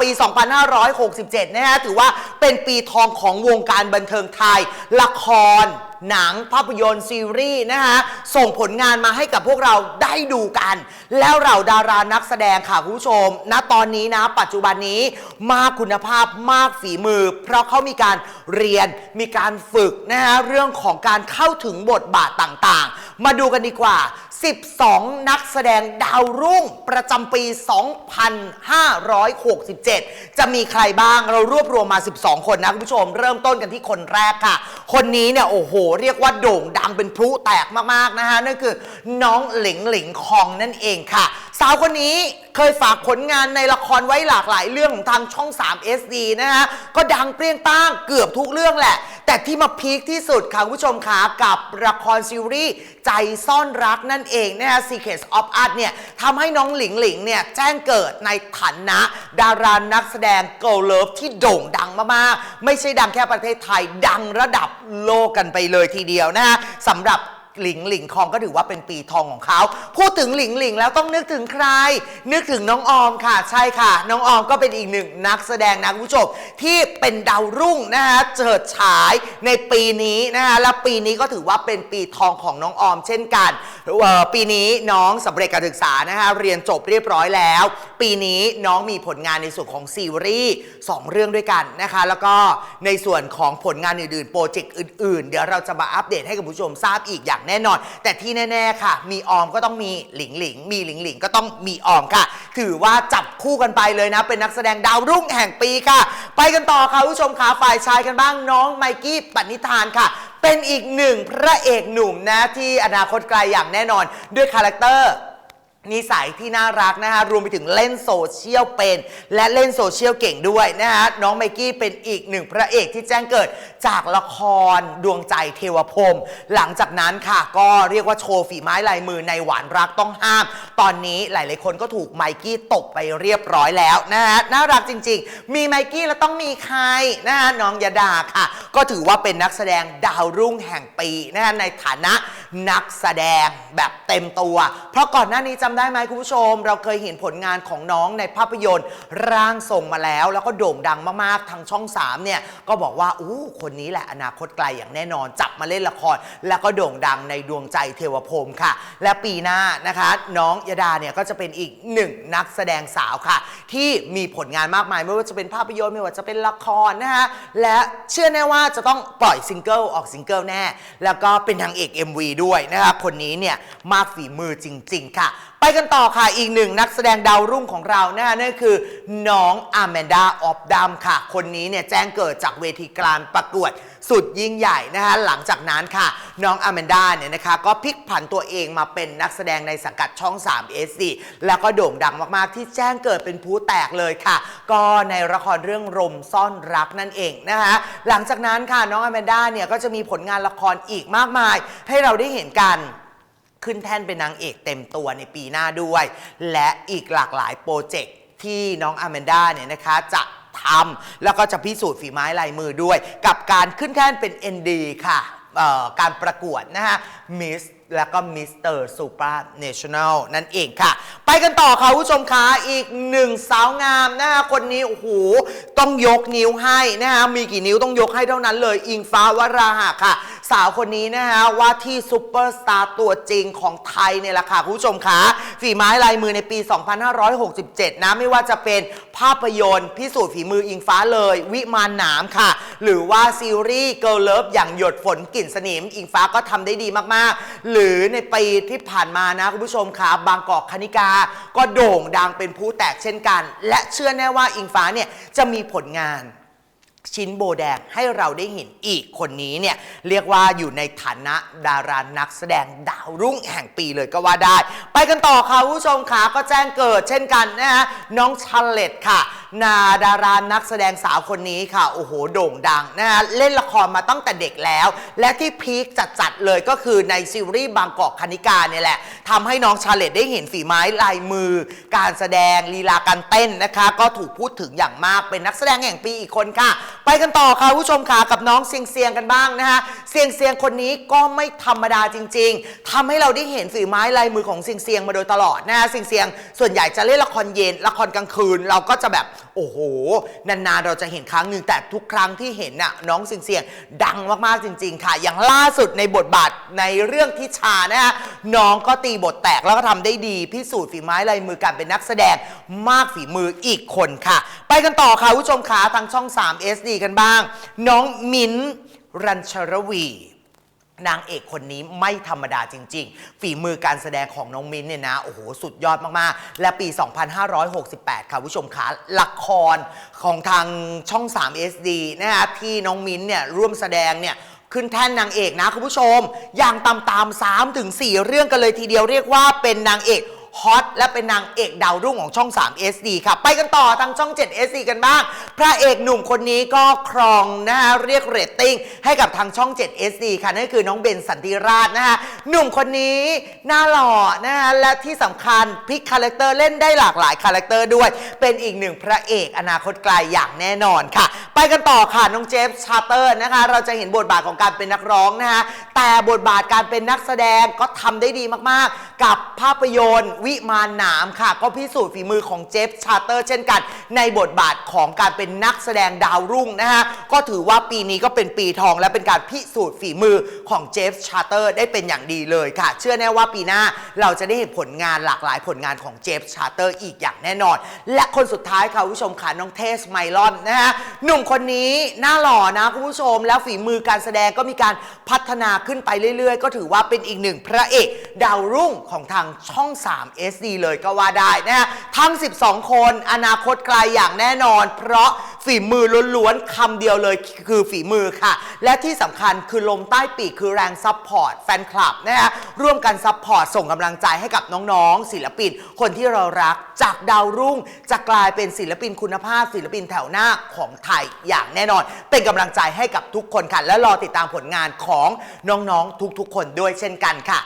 ปี 2567 นะฮะ ถือว่าเป็นปีทองของวงการบันเทิงไทย ละคร หนังภาพยนตร์ซีรีส์นะฮะ ส่งผลงานมาให้กับพวกเราได้ดูกัน แล้วเราดารานักแสดงค่ะคุณผู้ชม ณ ตอนนี้นะ ปัจจุบันนี้มากคุณภาพมากฝีมือ เพราะเขามีการเรียน มีการฝึกนะฮะ เรื่องของการเข้าถึงบทบาทต่างๆ มาดูกันดีกว่า 12 นักแสดงดาวรุ่งประจำปี 2567 จะมีใครบ้างเรารวบรวมมา 12 คนนะคุณผู้ชม เริ่มต้นกันที่คนแรกค่ะ คนนี้เนี่ยโอ้โห เรียกว่าโด่งดังเป็นพลุแตกมาก ๆ นะฮะนั่นคือน้องหลิงหลิงคองนั่นเองค่ะ สาวคนนี้เคยฝากผลงานในละครไว้หลากหลายเรื่องของทางช่อง 3 SD นะฮะ ก็ดังเปรี้ยงป้างเกือบทุกเรื่องแหละ แต่ที่มาพีคที่สุดค่ะคุณผู้ชมคะกับละครซีรีส์ใจซ่อนรักนั่นเองนะฮะ Secrets of Art เนี่ยทำให้น้องหลิงหลิงเนี่ยแจ้งเกิดในฐานะ ดารานักแสดง Girl Love ที่โด่งดังมาก ๆ ไม่ใช่ดังแค่ประเทศไทยดังระดับโลกกันไปเลยทีเดียวนะฮะสำหรับ หลิงหลิงคองก็ถือว่าเป็นปีทองของเขา พูดถึงหลิงหลิงแล้วต้องนึกถึงใคร นึกถึงน้องออมค่ะ ใช่ค่ะ น้องออมก็เป็นอีกหนึ่งนักแสดงนะคุณผู้ชมที่เป็นดาวรุ่งนะฮะเจิดฉายในปีนี้นะฮะและปีนี้ก็ถือว่าเป็นปีทองของน้องออม เช่นกันปีนี้น้องสำเร็จการศึกษานะฮะเรียนจบเรียบร้อยแล้ว ปีนี้น้องมีผลงานในส่วนของซีรีส์สองเรื่องด้วยกันนะคะแล้วก็ในส่วนของผลงานอื่นๆโปรเจกต์อื่นๆ เดี๋ยวเราจะมาอัปเดตให้กับผู้ชมทราบอีกอย่างแน่นอน แต่ที่แน่ๆค่ะ มีออมก็ต้องมีหลิงหลิง มีหลิงหลิงก็ต้องมีออมค่ะ ถือว่าจับคู่กันไปเลยนะ เป็นนักแสดงดาวรุ่งแห่งปีค่ะ ไปกันต่อค่ะผู้ชมค่ะฝ่ายชายกันบ้างน้องไมกี้ปณิธานค่ะ เป็นอีกหนึ่งพระเอกหนุ่มนะที่อนาคตไกลอย่างแน่นอน ด้วยคาแรคเตอร์ นิสัยที่น่ารักนะคะรวมไปถึงเล่นโซเชียลเป็น และเล่นโซเชียลเก่งด้วยนะฮะน้องไมกี้เป็นอีกหนึ่งพระเอกที่แจ้งเกิดจากละครดวงใจเทวพรมหลังจากนั้นค่ะก็เรียกว่าโชว์ฝีไม้ลายมือในหวานรักต้องห้าม ตอนนี้หลายๆคนก็ถูกไมกี้ตกไปเรียบร้อยแล้วนะฮะน่ารักจริง ๆ มีไมกี้แล้วต้องมีใครนะฮะน้องยาดาค่ะ ก็ถือว่าเป็นนักแสดงดาวรุ่งแห่งปีนะฮะในฐานะนักแสดงแบบเต็มตัว เพราะก่อนหน้านี้จะำได้ไหมคุณผู้ชม เราเคยเห็นผลงานของน้องในภาพยนตร์ ร่างทรงมาแล้ว แล้วก็โด่งดังมากๆทางช่อง 3 เนี่ย ก็บอกว่า อู้คนนี้แหละอนาคตไกลอย่างแน่นอน จับมาเล่นละคร แล้วก็โด่งดังในดวงใจเทวพรมค่ะ และปีหน้านะคะ น้องยดาเนี่ยก็จะเป็นอีกหนึ่งนักแสดงสาวค่ะ ที่มีผลงานมากมายไม่ว่าจะเป็นภาพยนตร์ไม่ว่าจะเป็นละครนะคะและเชื่อแน่ว่าจะต้องปล่อยซิงเกิลออกซิงเกิลแน่ แล้วก็เป็นนางเอก MV ด้วยนะคะคนนี้เนี่ยมากฝีมือจริง ๆ ค่ะไปกันต่อค่ะ อีกหนึ่งนักแสดงดาวรุ่งของเรานะคะนั่นคือ น้องอแมนดาออฟดัมค่ะ คนนี้เนี่ยแจ้งเกิดจากเวทีการประกวดสุดยิ่งใหญ่นะคะหลังจากนั้นค่ะ น้องอแมนดาเนี่ยนะคะก็พลิกผันตัวเองมาเป็นนักแสดงในสังกัดช่อง 3 SD แล้วก็โด่งดังมาก ๆ ที่แจ้งเกิดเป็นผู้แตกเลยค่ะ ก็ในละครเรื่องรมซ่อนรักนั่นเองนะคะหลังจากนั้นค่ะน้องอแมนดาเนี่ยก็จะมีผลงานละครอีกมากมาย ให้เราได้เห็นกัน ขึ้นแท่นเป็นนางเอกเต็มตัวในปีหน้าด้วย และอีกหลากหลายโปรเจกต์ที่น้องอแมนด้าเนี่ยนะคะจะทำแล้วก็จะพิสูจน์ฝีไม้ลายมือด้วย กับการขึ้นแท่นเป็น ND ค่ะเอ่อการประกวดนะฮะมิสแล้วก็มิสเตอร์ซูเปอร์เนชั่นแนลนั่นเองค่ะ ไปกันต่อค่ะคุณผู้ชมคะอีกหนึ่งสาวงามนะคะคนนี้โอ้โหต้องยกนิ้วให้นะคะมีกี่นิ้วต้องยกให้เท่านั้นเลย อิงฟ้าวราหะค่ะ สาวคนนี้นะคะว่าที่ซูเปอร์สตาร์ตัวจริงของไทยเนี่ยแหละค่ะคุณผู้ชมคะฝีไม้ลายมือในปี 2567 นะไม่ว่าจะเป็นภาพยนตร์ พิสูจน์ฝีมืออิงฟ้าเลย วิมานหนามค่ะ หรือว่าซีรีส์เกิร์ลเลิฟอย่างหยดฝนกลิ่นสนิม อิงฟ้าก็ทำได้ดีมากๆ หรือในปีที่ผ่านมานะคุณผู้ชมคะบางกอกคณิกา ก็โด่งดังเป็นผู้แตกเช่นกัน และเชื่อแน่ว่าอิงฟ้าเนี่ยจะมีผลงาน ชิ้นโบแดงให้เราได้เห็นอีกคนนี้เนี่ยเรียกว่าอยู่ในฐานะดารานักแสดงดาวรุ่งแห่งปีเลยก็ว่าได้ ไปกันต่อค่ะคุณผู้ชมค่ะก็แจ้งเกิดเช่นกันนะฮะน้องชาเลตค่ะนาดารานักแสดงสาวคนนี้ค่ะ โอ้โห โด่งดังนะฮะเล่นละครมาตั้งแต่เด็กแล้ว และที่พีคจัดๆเลยก็คือในซีรีส์บางกอกคณิกาเนี่ยแหละทำให้น้องชาเลตได้เห็นฝีไม้ลายมือ การแสดงลีลาการเต้นนะคะ ก็ถูกพูดถึงอย่างมากเป็นนักแสดงแห่งปีอีกคนค่ะ ไปกันต่อค่ะผู้ชมค่ะกับน้องเซียงเซียงกันบ้างนะคะเซียงเซียงคนนี้ก็ไม่ธรรมดาจริง ๆทำให้เราได้เห็นฝีไม้ลายมือของเซียงเซียงมาโดยตลอดนะคะเซียงเซียงส่วนใหญ่จะเล่นละครเย็นละครกลางคืนเราก็จะแบบโอ้โห นานๆเราจะเห็นครั้งหนึ่งแต่ทุกครั้งที่เห็นน่ะน้องเสียงๆดังมากๆจริง ๆ ค่ะ อย่างล่าสุดในบทบาทในเรื่องทิชานะฮะน้องก็ตีบทแตกแล้วก็ทำได้ดีพิสูจน์ฝีไม้ลายมือการเป็นนักแสดงมากฝีมืออีกคนค่ะ ไปกันต่อค่ะผู้ชมขาทางช่อง 3 SD กันบ้าง น้องมิ้นท์รัญชรวี นางเอกคนนี้ไม่ธรรมดาจริง ๆ ฝีมือการแสดงของน้องมิ้นเนี่ยนะ โอ้โห สุดยอดมาก ๆ และปี 2568 ค่ะคุณผู้ชมคะละครของทางช่อง 3 SD นะฮะที่น้องมิ้นเนี่ยร่วมแสดงเนี่ยขึ้นแท่นนางเอกนะคุณผู้ชม อย่างต่ำๆ3ถึง4เรื่องกันเลยทีเดียวเรียกว่าเป็นนางเอก ฮอตและเป็นนางเอกดาวรุ่งของช่อง 3 SD ค่ะ ไปกันต่อทางช่อง 7 SD กันบ้าง พระเอกหนุ่มคนนี้ก็ครองนะฮะเรียกเรตติ้งให้กับทางช่อง 7 SD ค่ะ นั่นคือน้องเบนสันติราชนะฮะหนุ่มคนนี้หน้าหล่อนะฮะและที่สำคัญพลิกคาแรคเตอร์เล่นได้หลากหลายคาแรคเตอร์ด้วย เป็นอีกหนึ่งพระเอกอนาคตไกลอย่างแน่นอนค่ะ ไปกันต่อค่ะน้องเจฟชาเตอร์นะคะ เราจะเห็นบทบาทของการเป็นนักร้องนะคะ แต่บทบาทการเป็นนักแสดงก็ทำได้ดีมากๆ กับภาพยนตร์วิมานหนามค่ะ ก็พิสูจน์ฝีมือของเจฟชาเตอร์เช่นกัน ในบทบาทของการเป็นนักแสดงดาวรุ่งนะคะก็ถือว่าปีนี้ก็เป็นปีทองและเป็นการพิสูจน์ฝีมือของเจฟชาเตอร์ได้เป็นอย่างดีเลยค่ะ เชื่อแน่ว่าปีหน้าเราจะได้เห็นผลงานหลากหลายผลงานของเจฟชาเตอร์อีกอย่างแน่นอน และคนสุดท้ายค่ะคุณผู้ชมค่ะน้องเทสไมลอนนะฮะหนุ่มคนนี้หน้าหล่อนะคุณผู้ชมแล้วฝีมือการแสดงก็มีการพัฒนาขึ้นไปเรื่อยๆ ก็ถือว่าเป็นอีกหนึ่งพระเอกดาวรุ่งของทางช่อง 3 SD เลยก็ว่าได้นะฮะทั้ง 12 คนอนาคตไกลอย่างแน่นอน เพราะ ฝีมือล้วนๆคำเดียวเลยคือฝีมือค่ะ และที่สำคัญคือลมใต้ปีกคือแรงซัพพอร์ตแฟนคลับนะฮะร่วมกันซัพพอร์ตส่งกำลังใจให้กับน้องๆศิลปิน คนที่เรารักจากดาวรุ่ง จะกลายเป็นศิลปินคุณภาพ ศิลปินแถวหน้าของไทยอย่างแน่นอน เป็นกำลังใจให้กับทุกคนค่ะและรอติดตามผลงานของน้องๆทุกๆ คนด้วยเช่นกันค่ะ